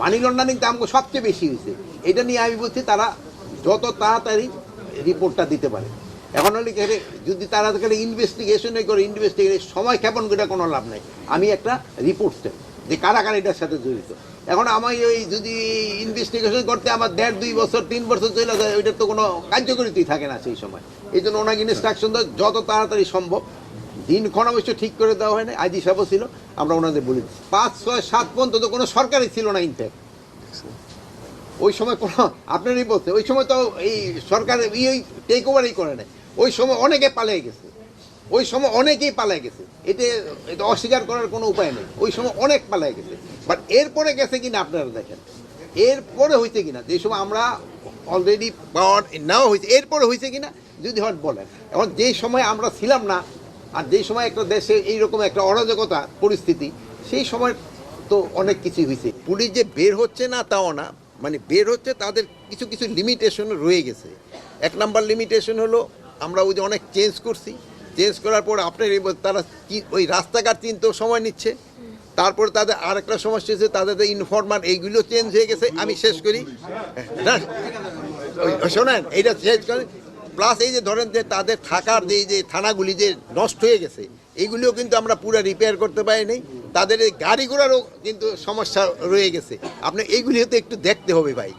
মানি লন্ডারিংটা আমাকে সবচেয়ে বেশি হয়েছে। এটা নিয়ে আমি বলছি তারা যত তাড়াতাড়ি রিপোর্টটা দিতে পারে। এখন হলে যদি তারা তাহলে ইনভেস্টিগেশনে করে ইনভেস্টিগেশন সময় ক্ষেপণ করে কোনো লাভ নাই। আমি একটা রিপোর্ট চাই যে কারা কারা এটার সাথে জড়িত। এখন আমি ওই যদি ইনভেস্টিগেশন করতে আমার দেড়, দুই বছর, তিন বছর চলে যায়, ওইটার তো কোনো কার্যকরিতই থাকে না সেই সময়। এই জন্য ওনাকে ইনস্ট্রাকশন যত তাড়াতাড়ি সম্ভব দিনক্ষণ অবশ্য ঠিক করে দেওয়া হয় না আইজি সাহেবও ছিল, আমরা ওনাদের বলি পাঁচ, ছয়, সাত পর্যন্ত তো কোনো সরকারই ছিল না ইনফ্যাক্ট। ওই সময় কোনো, আপনারই বলতে ওই সময় তো এই সরকার ইয়ে টেক ওভারই করে নেয় ওই সময় অনেকে পালিয়ে গেছে। ওই সময় অনেকেই পালিয়ে গেছে। এতে এটা অস্বীকার করার কোনো উপায় নেই। ওই সময় অনেক পালিয়ে গেছে। বাট এরপরে গেছে কিনা আপনারা দেখেন। এরপরে হয়েছে কিনা, যে সময় আমরা অলরেডি পাওয়ার নেওয়া হয়েছে এরপরে হয়েছে কিনা, যদি হন বলেন। এখন যেই সময় আমরা ছিলাম না আর যেই সময় একটা দেশে এইরকম একটা অরাজকতা পরিস্থিতি, সেই সময় তো অনেক কিছুই হয়েছে। পুলিশ যে বের হচ্ছে না, তাও না। মানে বের হচ্ছে, তাদের কিছু কিছু লিমিটেশন রয়ে গেছে। এক নাম্বার লিমিটেশন হলো, আমরা ওই যে অনেক চেঞ্জ করছি। চেঞ্জ করার পর আপনার তারা কি, ওই রাস্তাঘাট চিনতেও সময় নিচ্ছে। তারপরে তাদের আরেকটা সমস্যা হচ্ছে, তাদের ইনফরমার এইগুলো চেঞ্জ হয়ে গেছে। আমি শেষ করি। না ওই- ওই, শোনেন, এইটা শেষ করেন। প্লাস এই যে ধরেন যে তাদের থাকার যে যে থানাগুলি যে নষ্ট হয়ে গেছে, এইগুলিও কিন্তু আমরা পুরো রিপেয়ার করতে পারি পারিনি। তাদের এই গাড়ি ঘোড়ারও কিন্তু সমস্যা রয়ে গেছে। আপনি এইগুলিও তো একটু দেখতে হবে ভাই।